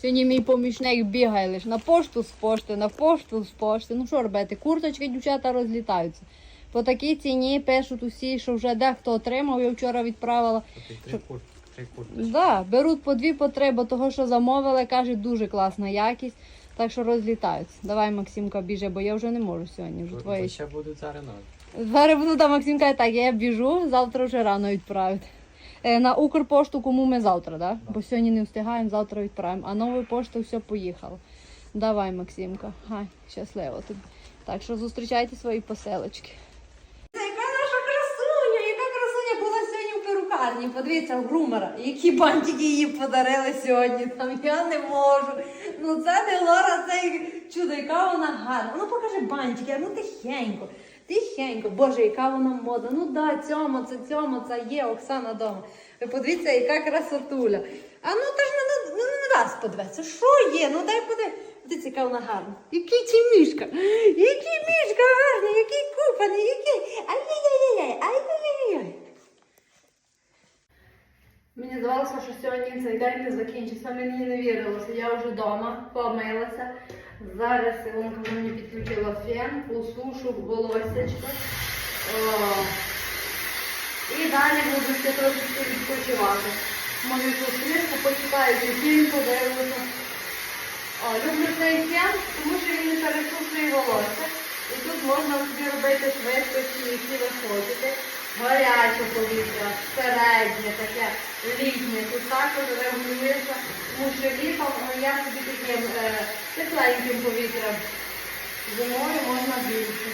Сьогодні мій помічник бігає лише на пошту з пошти, на пошту з пошти. Ну що робити? Курточки дівчата розлітаються. По такій ціні пишуть усі, що вже дехто отримав. Я вчора відправила. Курти. Да, беруть по дві, по три, бо того, що замовили, кажуть, дуже класна якість. Так що розлітаються. Давай, Максимка, біже, бо я вже не можу сьогодні. Вже твоє. Бо ще будуть зараз. Зараз буду там Максим каже, так, я біжу, завтра вже рано відправити. Е, на Укрпошту кому ми завтра, да? бо сьогодні не встигаємо, завтра відправимо. А новою поштою все поїхало. Давай, Максимка, хай, щасливо тобі. Так що зустрічайте свої поселочки. Яка наша красуня, яка красуня була сьогодні в перукарні. Подивіться, в грумера, які бантики її подарили сьогодні. Там я не можу. Ну це не Лора, це чудо, яка вона гарна. Ну покажи бантики, ну тихенько. Тихенько, боже, яка вона мода. Ну да, цьому, це цьому, це є Оксана дома. Ви подивіться, яка красотуля. А ну та ж не, не, не раз подивиться. Що є? Ну дай поди. Дивіться, яка вона гарна. Який ці мішка? Який мішка Здавалося, що сьогодні цей день не закінчиться. Мені не вірилося. Я вже вдома помилася. Зараз Ілонка мені підключила фен, посушу волосечко. І далі буду ще трошечки відпочивати. Мою посмішку, почитаю цей фільм, подивлюся. О, люблю цей фен, тому що він не пересушує волосся. І тут можна собі робити швидкості, які ви хочете. Гаряче повітря, середнє, таке літнє. Тут також регулюється, тому що літом ну, я собі таким е, тепленьким повітрям. Зимою можна більше.